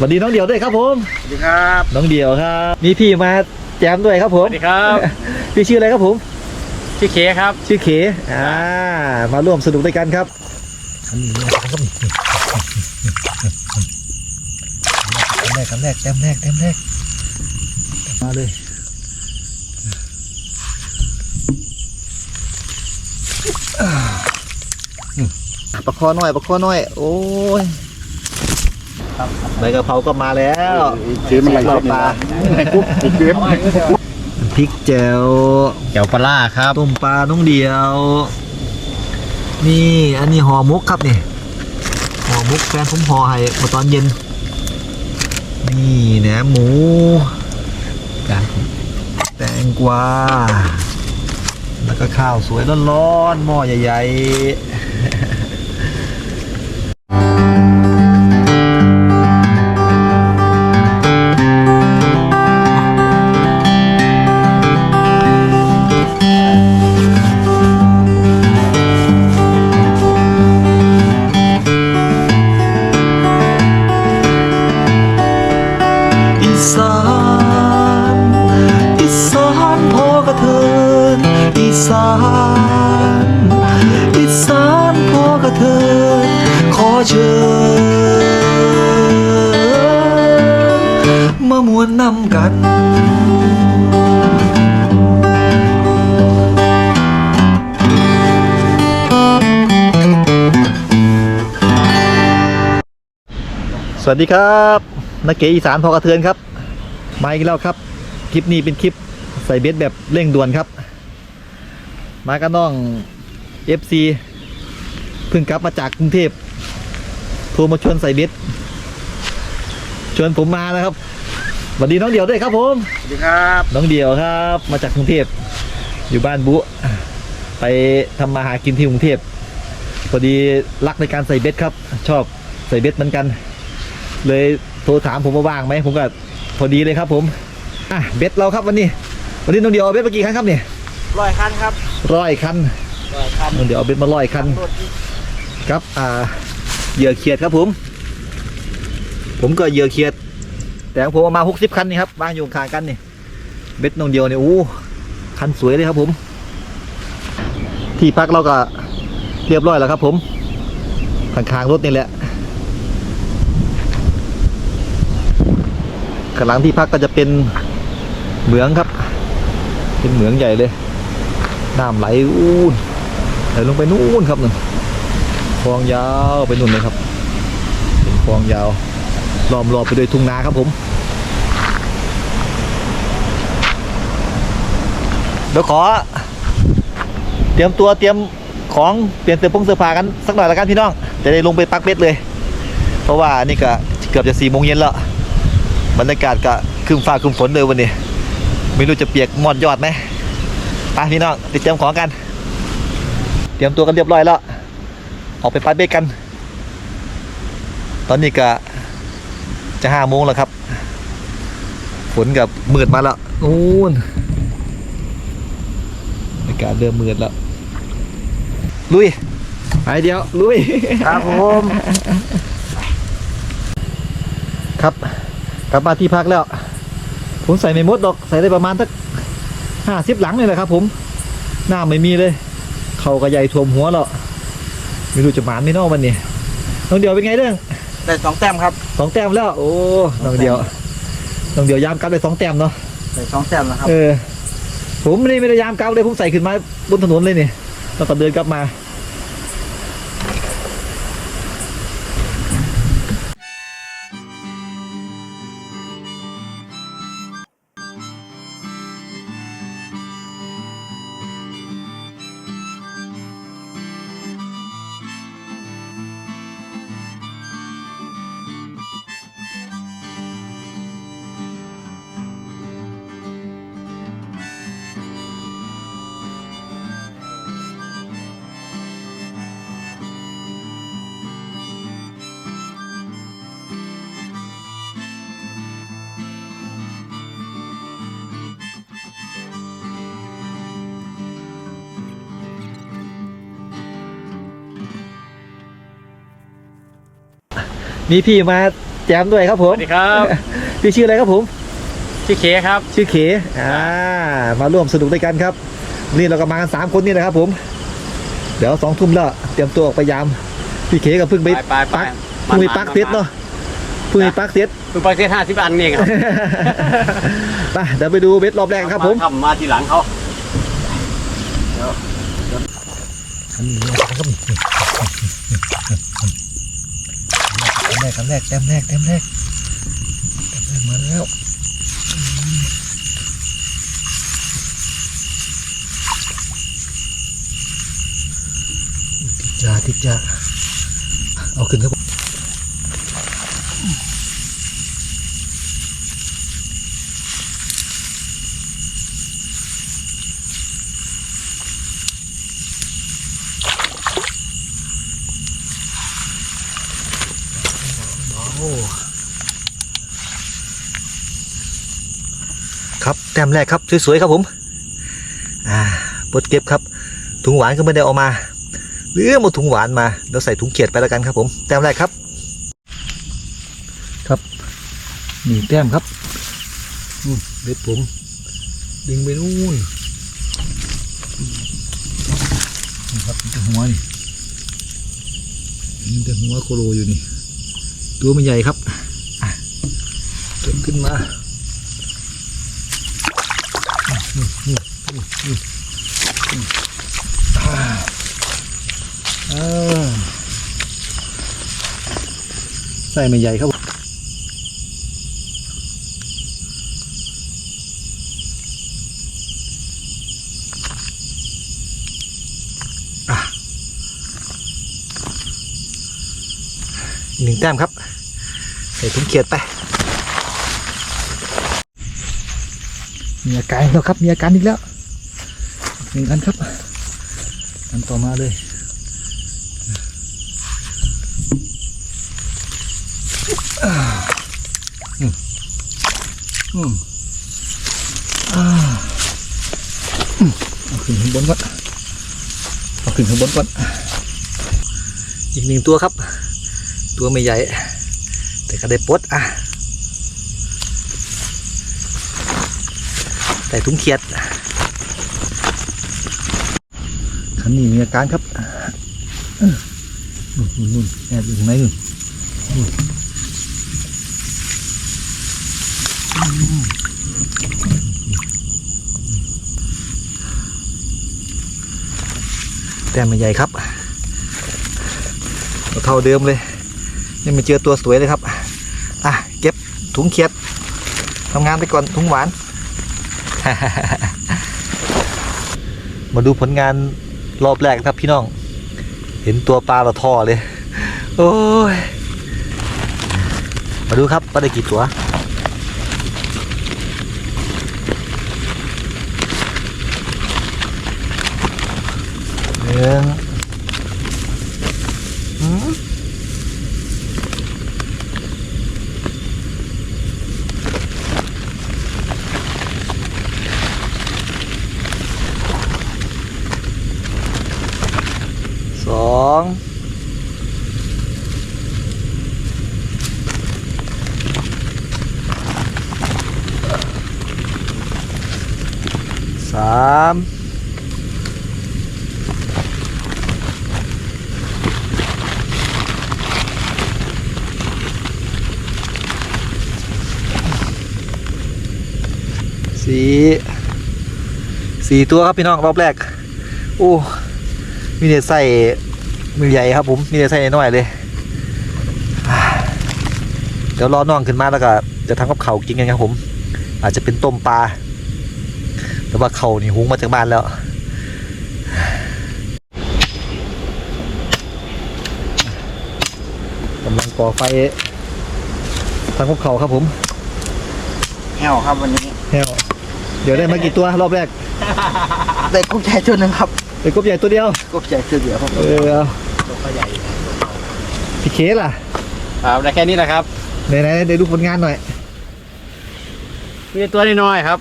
สวัสดีน้องเดียวด้วยครับผม สวัสดีครับน้องเดียวครับ มีพี่มาแจมด้วยครับผสม วัสดีครับ พี่ชื่ออะไรครับผม ชื่อเคครับ ชื่อเขอ่า มาร่วมสนุกด้วยกันครับอันนี้ครับแรกคำแรกแต้มแรกแต้มแรกมาเลยประคอหน่อยประคอหน่อยโอ้ย ใบกะเพราก็มาแล้วเกมอะไรรอบปลาปุ๊บเกมพริกแจ่วเกี่ยวปลาครับต้มปลาน้องเดียว นี่อันนี้ห่อมุกครับนี่ห่อมุกแฟนผมห่อให้มาตอนเย็น นี่แหนมหมูแตงกวาแล้วก็ข้าวสวยร้อนๆหม้อใหญ่ๆ สานอีสานพอกระเทินขอเชิญมามวนนำกันสวัสดีครับนักเก๋อีสานพอกระเทือนครับมาอีกแล้วครับ คลิปนี้เป็นคลิปใส่เบสแบบเร่งด่วนครับ มากับน้อง FC เพิ่งกลับมาจากกรุงเทพโทรมาชวนใส่เบสชวนผมมาแล้วครับสวัสดีน้องเดียวด้วยครับผมสวัสดีครับ น้องเดียวครับ มาจากกรุงเทพอยู่บ้านบุ ไปทำมาหากินที่กรุงเทพพอดีรักในการใส่เบ็ดครับ ชอบใส่เบ็ดเหมือนกัน เลยโทรถามผมว่าว่างไหมผมก็พอดีเลยครับผมอะเบ็ดเราครับวันนี้ วันนี้น้องเดียวเอาเบ็ดมากี่ครั้งครับเนี่ย ร้อยคันครับร้อยคันร้อยคันน้องเดียวเอาเบ็ดมาร้อยคันรถครับอ่าเหยื่อเขียดครับผม ผมก็เหยื่อเขียด แต่ของผมเอามาหกสิบคันนี่ครับวางอยู่ข้างกันนี่เบ็ดนองเดียวเนี่ยโอ้คันสวยเลยครับผม ที่พักเราก็เรียบร้อยแล้วครับผมข้างๆรถนี่แหละข้างหลังที่พักก็จะเป็นเหมืองครับ เป็นเหมืองใหญ่เลย น้ำไหลอู้นไหลลงไปนู่นครับหนึ่งคลองยาวไปนู่นเลยครับเป็นคลองยาวล้อมรอบไปด้วยทุ่งนาครับผมเดี๋ยวขอ เตรียมตัวเตรียมของเปลี่ยนเสื้อผงเสื้อผ้ากันสักหน่อยละกันพี่น้องจะได้ลงไปปักเบ็ดเลย เพราะว่านี่ก็เกือบจะสี่โมงเย็นแล้วบรรยากาศก็คึมฟ้าคึมฝนเลยวันนี้ ไม่รู้จะเปียกหมอดยอดไหม ไปพี่น้องติดเตรียมของกัน เตรียมตัวกันเรียบร้อยแล้ว ออกไปปัดเบกกัน ตอนนี้ก็จะห้าโมงแล้วครับ ฝนกับมืดมาแล้วนู่นอากาศเริ่มมืดแล้ว ลุย ไปเดียว ลุย ครับผม ครับ กลับมาที่พักแล้ว ผมใส่ไม่หมดดอก ใส่ได้ประมาณสัก ห้าสิบหลังเลยแหละครับ ผมหน้าไม่มีเลย เขากระใหญ่ท่วมหัวแล้วไม่รู้จะหมานไม่นอกวันนี้น้องเดียวเป็นไงเรื่องได้สองแต้มครับสองแต้มแล้ว โอ้น้องเดียวน้องเดียวยามกลับได้สองแต้มเนาะได้สองแต้มแล้วครับเออผมไม่ได้ไม่ได้ยามกลับเลยผมใส่ขึ้นมาบนถนนเลยนี่แล้วก็เดินกลับมา มีพี่มาแจมด้วยครับผสมวัสดีครับพี่ชื่ออะไรครับผม ชื่อเคครับ ชื่อเขอ่ามาร่วมสนุกด้วยกันครับ นี่เราก็มากันสามคนนี่แหละครับผม เดี๋ยวสองทุ่มแล้วเตรียมตัวออกไปยามพี่เขก็เพิ่งไปไปไปไปปักเพิ่งไปปักเซตเนาะเพิ่งไปปักเซตคือปักเซตห้าสิบอันนี่ครับไปเดี๋ยวไปดูเบสรอบแรกครับผมทำมาทีหลังเขาอันนี้ครับ แรกแต้มแรกแต้มแรกแต้มแรกแต้มแรกมาแล้วติดจ่าติดจ่าเอาขึ้นครับ ครับแต้มแรกครับสวยๆครับผมอ่าปดเก็บครับ ถุงหวานก็ไม่ได้เอามาหรือเอาถุงหวานมาแล้วใส่ถุงเขียดไปแล้วกันครับผมแต้มแรกครับ ครับนี่แต้มครับเบ็ดผม ดึงไปนู่นนะครับมีแต่หัวนี่มีแต่หัวโคโลอยู่นี่ ตัวมันใหญ่ครับเก็บขึ้นมาอืมอืมอืมอืมอืมอ่า อ่า ใส่ไม่ใหญ่ครับหนึ่งแต้มครับ ใส่ถุงเขียดไป มีอาการแล้วครับ มีอาการอีกแล้วหนึ่งอันครับ อันต่อมาเลยอืมอ่าอืมเอาขึ้นข้างบนก่อนเอาขึ้นข้างบนก่อนอีกหนึ่งตัวครับ ตัวไม่ใหญ่ แต่ก็ได้ปดอะ แต่ถุงเขียดคันนี้มีอาการครับอื้อนู่นนู่นนู่นแอบอยู่ข้างในนู่นแต้มมันใหญ่ครับเท่าเดิมเลยยังไม่เจอตัวสวยเลยครับ อะ เก็บถุงเขียดทำงานไปก่อนถุงหวาน มาดูผลงานรอบแรกครับพี่น้อง เห็นตัวปลาเราท่อเลย โอ้ย มาดูครับปลาได้กี่ตัวหนึ่งหืมสองสามสี่ สี่ตัวครับพี่น้องรอบแรกโอ้มีแต่ใส่มือใหญ่ครับผมมีแต่ใส่น้อยๆเลยอ่าเดี๋ยวรอน้องขึ้นมาแล้วก็จะทำกับเขาวกินกันครับผม อาจจะเป็นต้มปลาแต่ว่าเขานี่หุงมาจากบ้านแล้วกำลังก่อไฟทำกับเขาวครับผมแห้วครับวันนี้แฮวเดี๋ยวได้มากี่ตัวรอบแรก ได้กุ้งใหญ่ตัวหนึ่งครับเป็นกบใหญ่ตัวเดียวกุ้งใหญ่ตัวเดียวครับเออเอาตัวใหญ่พี่เคสล่ะครับได้แค่นี้แหละครับไหนไหนๆเดี๋ยวดูผลงานหน่อย มีตัวน้อยๆครับ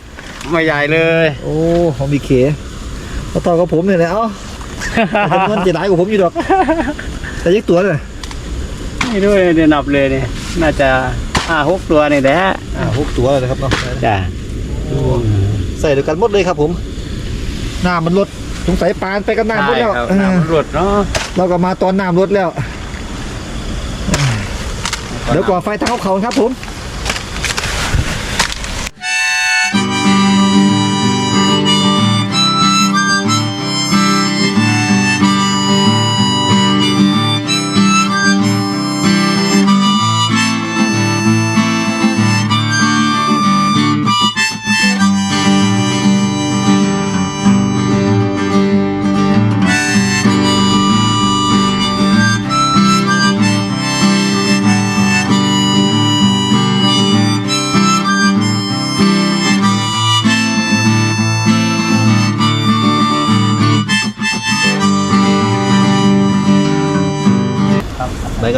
ไม่ใหญ่เลย โอ้ของพี่เคมาต่อกับผมเนี่ยนะเอ้าจำนวนจะหลายกว่าผมอยู่ดอก แต่ยักตัวเลยไม่ด้วยเดี๋ยวนับเลยเนี่ยสน่าจะห้าหกตัวนี่แหละ อ่าหกตัวเลยนะครับเนาะจ้ะ ใส่เดียวกันหมดเลยครับ ผมน้ำมันลดสงสัยปานไปกับน้ำหมดใช่แล้วครับเออน้ำรวดเนาะเราก็มาตอนน้ำลดแล้ว เดี๋ยวก่อนไฟทางเขาเขาครับผม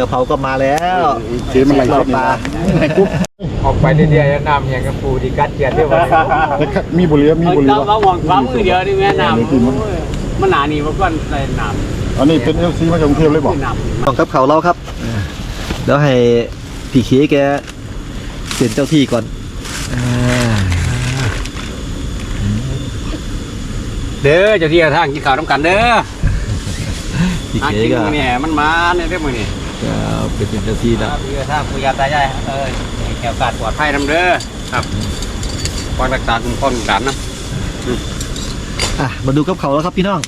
กะเพราก็มาแล้วเจ๊มันไหลรอบปลาออกไปเรื่อยๆน้ำอย่างกับปูที่กัดเจียดเที่ยวไปมีบุหรี่มีบุหรี่เราเราหวังความมือเดียวนี่แม่น้ำมันหนานี่มันก็ใส่น้ำอันนี้เป็นเอฟซีมาจากกรุงเทพเลยบอกน้ำของกับเขาเราครับเดี๋ยวให้พี่เคแกเปลี่ยนเจ้าที่ก่อนอ่าเด้อเจ้าที่ทางกินข้าวน้ำกันเด้อพี่หาเคกินก็มื้อเนี่ยมันมาในเรื่องมือนี่ จะเป็นเจ้าที่แล้วพี่ทางปุยาตายายเออให้แก้วกาดปลอดภัยนำเด้อครับควรักษาคุ้มครองด่านนะอะมาดูกับเขาแล้วครับพี่น้อง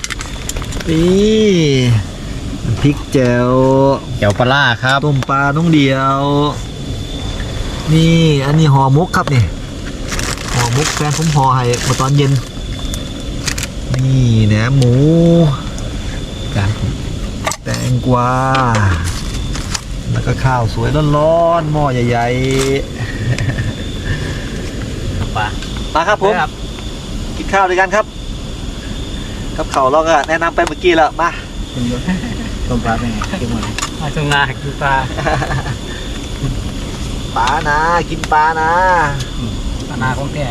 นี่พริกแจ่วแก้วปลาครับต้มปลาน้องเดียว นี่อันนี้ห่อมุกครับนี่ห่อมุกแฟนผมห่อให้มาตอนเย็น นี่แหนมหมูกันแตงกวา แล้วก็ข้าวสวยร้อนๆหม้อใหญ่ๆปลามาครับผมกินข้าวด้วยกันครับกับเขาวเราก็แนะนำไปเมื่อกี้แล้วมาต้มปลาเป็นไงเก่งมากมาจงนากินปลาปลานะ กินปลานะปลานาของแก่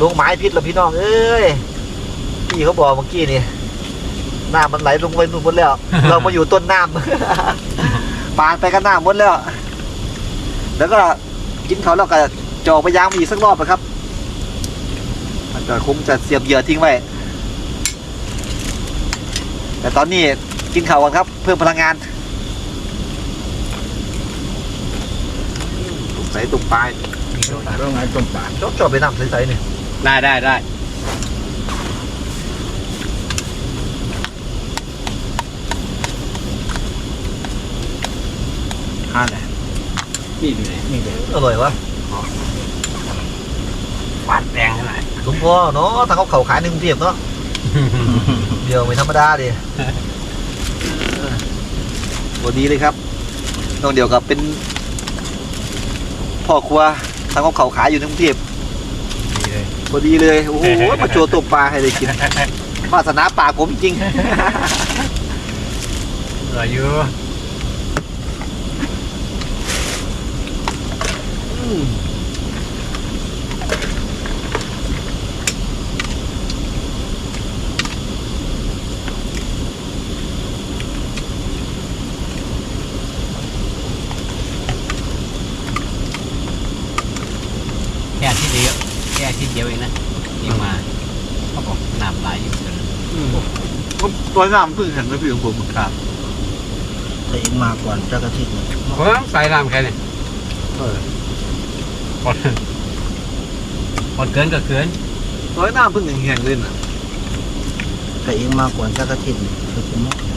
ลงไม้พิษแล้วพี่น้องเอ้ยพี่เขาบอกเมื่อกี้นี่น้ำมันไหลลงไปนู่นหมดแล้ว เรามาอยู่ต้นน้ำ ปานไปก็น้ำหมดแล้ว แล้วก็กินเขาวแล้วก็จอกไปยางมาอีกสักรอบนะครับ มันก็คงจะเสียบเหยื่อทิ้งไว้ แต่ตอนนี้กินข้าวกันครับ เพิ่มพลังงานใส่ตุ่มปลายเรื่องไงต้มปลาชอบชอบไปน้ำใสๆนี่ได้ได้ได้ ห้าเลยนี่ดูเลยนี่เลยอร่อยวะหวานแดงขนาดหลวงพ่อเนาะถ้าเขาเขาขายในกรุงเทพเนาะเดี๋ยวไม่ธรรมดาดิตัวดีเลยครับน้องเดียวกับเป็นพ่อครัวทางเขาเขาขายอยู่ในกรุงเทพนี่เลยพอดีเลยโอ้โหมาโจวตบปลาให้ได้กินวาสนาปากผมจริง เหลืออยู่ แค่อาที่เดียวแค่อาที่เดียวเองนะที่มาเขาบอกน้ำไหลอยู่เกินตัวน้ำพึ่งเห็นไหมพี่ของผมครับแต่เองมาก่อนเจ้ากระทิงเพราะใส่น้ำแค่นี้ เออพ อพอเกินก็เกินตัวน้ำพึ่งแห้งๆเลยน่ะ แต่เองมาก่อนเจ้ากระทิงคือผมไป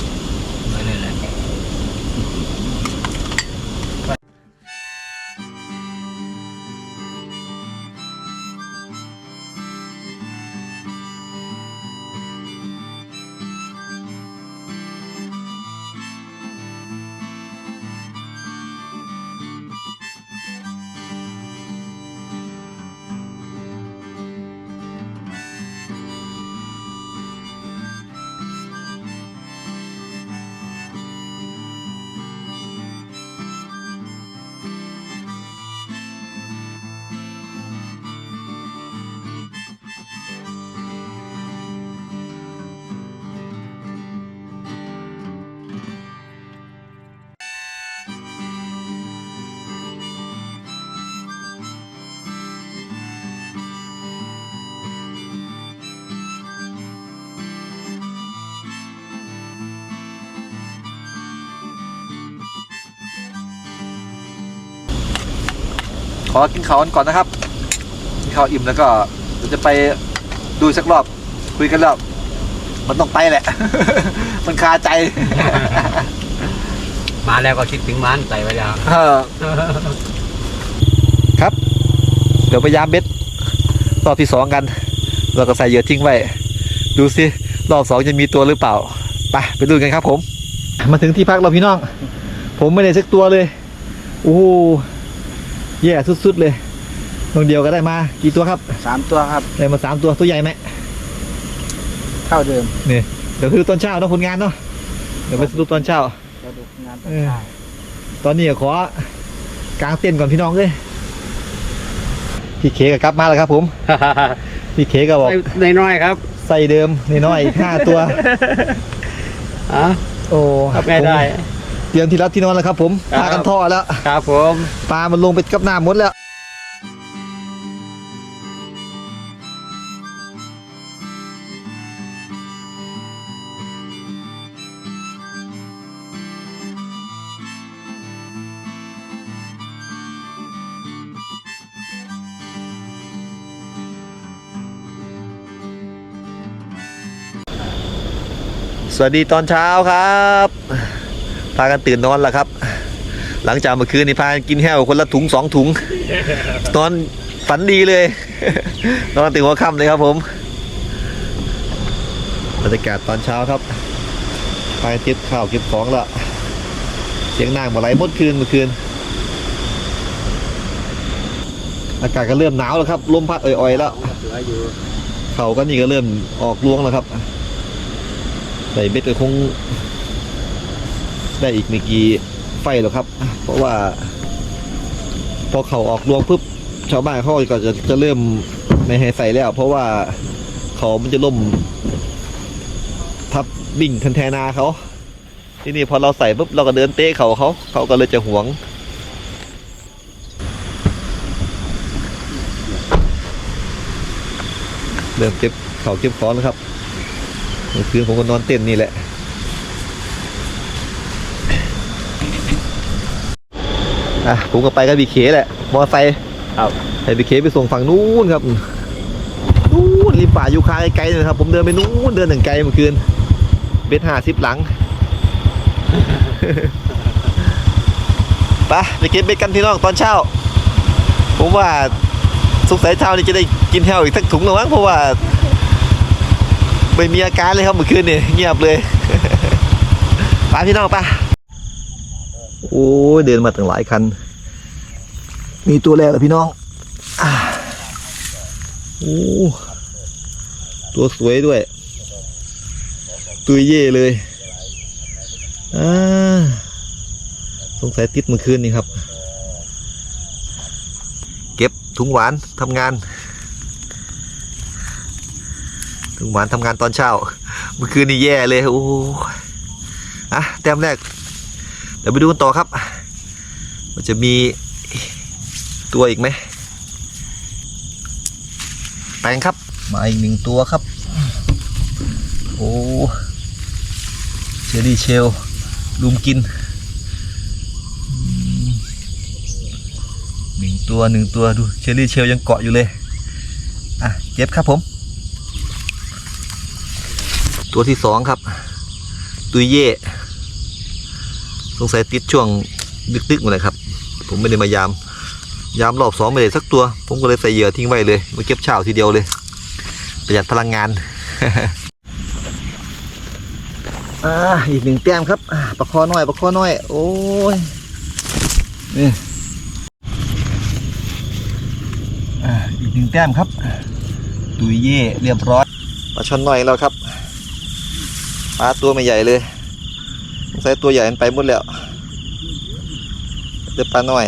อกินข้าวกันก่อนนะครับกินข้าวอิ่มแล้วก็เดี๋ยวจะไปดูสักรอบคุยกันแล้วมันต้องไปแหละ มันคาใจ มาแล้วก็คิดถึงมันใส่ไว้แล้วเออครับ เดี๋ยวพยายามเบ็ดรอบที่สองกัน เราก็ใส่เหยื่อทิ้งไว้ ดูสิ รอบสองจะมีตัวหรือเปล่า ไปไปดูกันครับผม มาถึงที่พักเราพี่น้อง ผมไม่ได้สักตัวเลย โอ้โห แย่สุดๆเลยตรงเดียวก็ได้มา กี่ตัวครับสามตัวครับได้มาสามตัวตัวใหญ่ไหมเท่าเดิมนี่เดี๋ยวคือตอนเช้าเนาะผลงานเนาะเดี๋ยวไปดูตอนเช้าเราดูงานตเออนอเช้าตอนนี้ขอกางเต้นท์ก่อนพี่น้องเลยพี่เคก็กลับมาแล้วครับ ผม พี่เคก็บอกในน้อยๆครับใส่เดิมนี่น้อยอีกห้าตัว อะโอ้ ครับแม่ได้เต รียมที่รับที่นอนแล้วครับผมครับ พากันท่อแล้วครับผมปลามันลงไปกับน้ำหมดแล้ว สวัสดีตอนเช้าครับ พากันตื่นนอนแล้วครับ หลังจากเมื่อคืนนี่พากันกินแห้วคนละถุงสองถุงนอนฝันดีเลย นอนตื่นหัวค่ำเลยครับผมบรรยากาศตอนเช้าครับพากันเก็บข้าวเก็บของแล้วเสียงนางมาไหลหมดคืนเมื่อคืน อากาศก็เริ่มหนาวแล้วครับลมพัดอ่อยๆแล้วเหลืออยู่เขาก็นี่ก็เริ่มออกรวงแล้วครับใส่เบ็ดก็คง ได้อีกไม่กี่ไฟหรอกครับ เพราะว่า พอเขาออกรวงปุ๊บชาวบ้านเขาก็จะจะเริ่มไม่ให้ใส่แล้ว เพราะว่าเขามันจะล่ม ทับบิ่งคันแทนาเขาที่นี่พอเราใส่ปุ๊บเราก็เดินเตะเขาเขาเขาก็เลยจะหวงเริ่มเก็บเขาเก็บของแล้วครับเมื่อคืนผมก็นอนเต้นนี่แหละ อะผมก็ไปกับบีเคแหละ มอไซค์ครับให้บีเคไปส่งฝั่งนู้นครับนู้นริมป่ายูคาไกลๆเลยครับ ผมเดินไปนู้นเดินถึงไกลเมื่อคืน เบ็ดห้าสิบหลังไปไปเก็บเบ็ดกันพี่น้องตอนเช้า ผมว่าสงสัยเช้านี้จะได้กินแฮวอีกสักถุงแล้วมั้งเพราะว่าไม่มีอาการเลยครับเมื่อคืนนี่เงียบเลย ไปพี่น้องไป โอ้ยเดินมาตั้งหลายคัน มีตัวแรกแล้วพี่น้องอโอ้ตัวสวยด้วย ตัวเย่เลยอ่าสงสัยติดเมื่อคืนนี่ครับ เก็บถุงหวานทำงาน ถุงหวานทำงานตอนเช้า เมื่อคืนนี่แย่เลยโอ้อะแต้มแรก ดี๋ยวไปดูกันต่อครับว่าจะมีตัวอีกไหมแปลงครับ มาอีกหนึ่งตัวครับ โอ้เชอรี่เชลลุมกินหนึ่งตัวหนึ่งตัวดูเชอรี่เชลยังเกาะอยู่เลย อะเก็บครับผม ตัวที่สองครับ ตุยเย่ สงสัยติดช่วงดึกๆหมดเลยครับ ผมไม่ได้มายาม ยามรอบสองไม่ได้สักตัว ผมก็เลยใส่เหยื่อทิ้งไว้เลยมาเก็บเช้าทีเดียวเลย ประหยัดพลังงานอ่าอีกหนึ่งแต้มครับอ่าประคอน้อยประคอน้อย โอ้ยนี่อีกหนึ่งแต้มครับ ตุยเย่เรียบร้อยปลาช่อนน้อยแล้วครับปลาตัวไม่ใหญ่เลย สงสัยตัวใหญ่มันไปหมดแล้วเดือปลาน้อย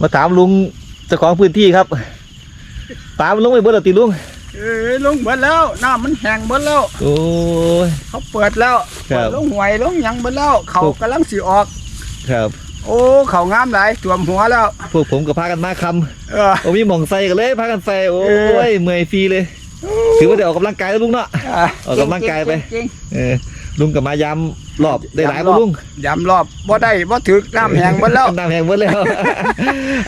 มาถามลุงเจ้าของพื้นที่ครับปลามันลงไปเบิดแล้วติลุงเอ้ยลงเบิดแล้วน้ำมันแห้งเบิดแล้ว โอ้ย เขาเปิดแล้วครับ เปิดลงหวยลงหยังเบิดแล้ว เขาครับกำลังสิออก ครับ โอ้เขางามหลายท่วมหัวแล้วพวกผมก็พากันมาคเออำโอ้มีหมองใส่กันเลยพากันใส่โอ้เออ ยเมื่อยฟรีเลย ถือว่าได้ออกกำลังกายแล้วลุงเนาะอะออกกำลังกายไปจริงเออลุงกับมายามรอบได้หลายบ่ลุงยำรอบบ่ได้บ่ถึกน้ำแห้งหมดแล้ว น้ำแห้งหมดแล้ว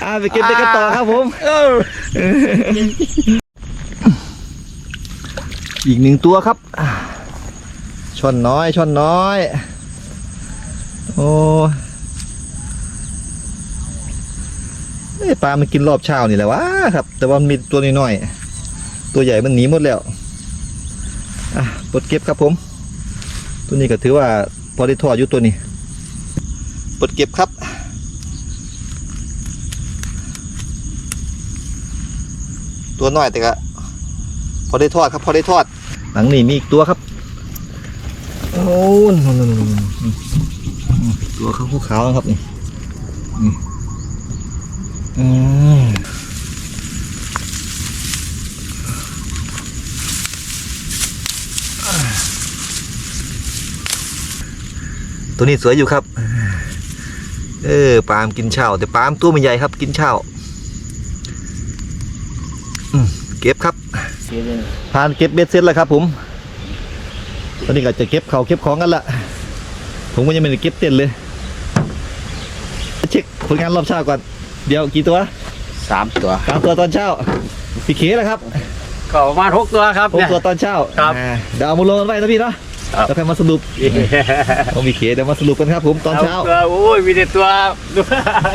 อ่าไปเก็บไปกันต่อครับผม เออ อีกหนึ่งตัวครับอ่าช่อนน้อยช่อนน้อย โอ้เอ้ ยปลามันกินรอบเช้านี่แหละวะครับ แต่ว่ามันมีตัวน้อยๆตัวใหญ่มันหนีหมดแล้วอะปลดเก็บครับผม ตัวนี้ก็ถือว่าพอได้ทอดอยู่ตัวนี้ปลดเก็บครับตัวน้อยแต่ก็พอได้ทอดครับ พอได้ทอด หลังนี้มีอีกตัวครับโอ้นตัวขาวขาวๆนะครับนี่ อืมตัวนี้สวยอยู่ครับ เออปามกินเช่าแต่ปามตัวมันใหญ่ครับ กินเช่าเก็บครับผ่านเก็บเบ็ดเสร็จแล้วครับ ผม ตอนนี้ก็จะเก็บเขาเก็บของกันละผมก็ยังไม่ได้เก็บเต็นเลย เช็คผลงานรอบเช้าก่อน เดี๋ยวกี่ตัวสามตัวสามตัวตอนเช้าพี่เขแล้วครับก็ประมาณหกตัวครับหกเนี่ย ตัวตอนเช้าครับอ่าเดี๋ยวเอามาลงกันไว้นะพี่เนาะครับ แล้วค่อยมาสรุปของพี่เขเดี๋ยวมาสรุปกันครับผมตอนเช้า ตัวโอ้ยมีแต่ตัวดู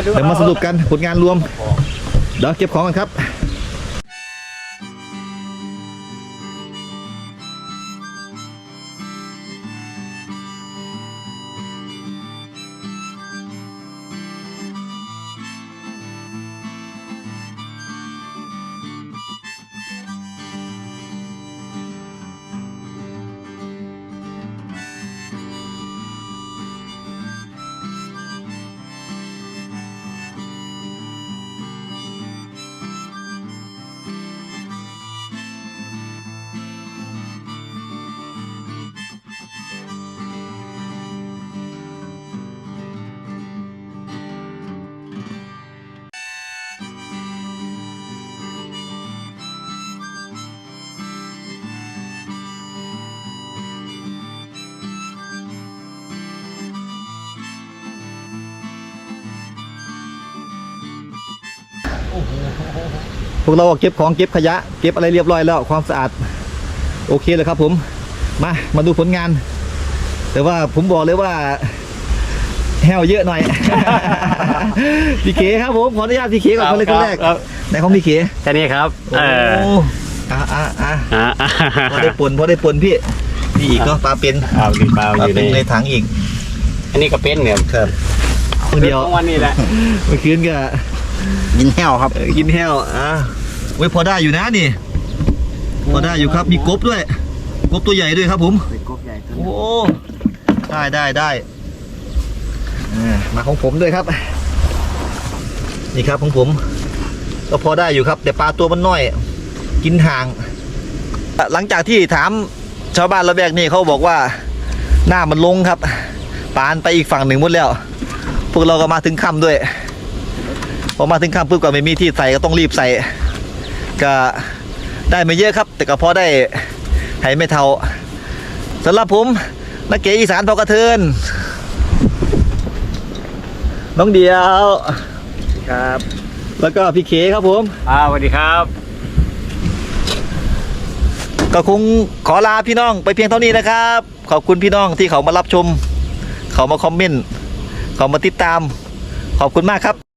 เดี๋ยวมาสรุปกันผลงานรวม เดี๋ยวเก็บของกันครับ พวกเราก็เก็บของเก็บขยะ เก็บอะไรเรียบร้อยแล้วความสะอาด โอเคเลยครับ ผมมามาดูผลงาน แต่ว่าผมบอกเลยว่าแห้วเยอะหน่อย พี่เขครับผมขออนุญาตพี่เขก่อนคนเลยคนแรกครับ ไหนของพี่เขแค่นี้ครับโอ้เอออะอะอะอ่าพอได้ปนพอได้ปนพี่พี่อีกเนาะปลาเป็นเอาดีเปล่าปลาอยู่เป็นในในถังอีกอันนี้ก็เป็นเนี่ยครับคนเดียวของวันนี้แหละ เมื่อคืนก็ ยินแห้วครับ เออกินแห้วอะเว้ยพอได้อยู่นะนี่ พอได้อยู่ครับมีกบด้วย กบตัวใหญ่ด้วยครับผมเป็นกบใหญ่ตัวโอ้ได้ได้ได้อ่ามาของผมด้วยครับ นี่ครับของผม ก็พอได้อยู่ครับ แต่ปลาตัวมันน้อย กินห่าง หลังจากที่ถามชาวบ้านระแวกนี่เขาบอกว่าหน้ามันลงครับ ปานไปอีกฝั่งหนึ่งหมดแล้ว พวกเราก็มาถึงค่ำด้วย พอมาถึงค่ำปุ๊บก็ไม่มีที่ใส่ก็ต้องรีบใส่ก็ได้ไม่เยอะครับ แต่ก็พอได้ให้ไม่เท่าสำหรับผมนักเก๋อีสานพอกระเทินน้องเดียวครับ แล้วก็พี่เคครับผมอ่าสวัสดีครับ ก็คงขอลาพี่น้องไปเพียงเท่านี้นะครับ ขอบคุณพี่น้องที่เขามารับชม เขามาคอมเมนต์เขามาติดตาม ขอบคุณมากครับ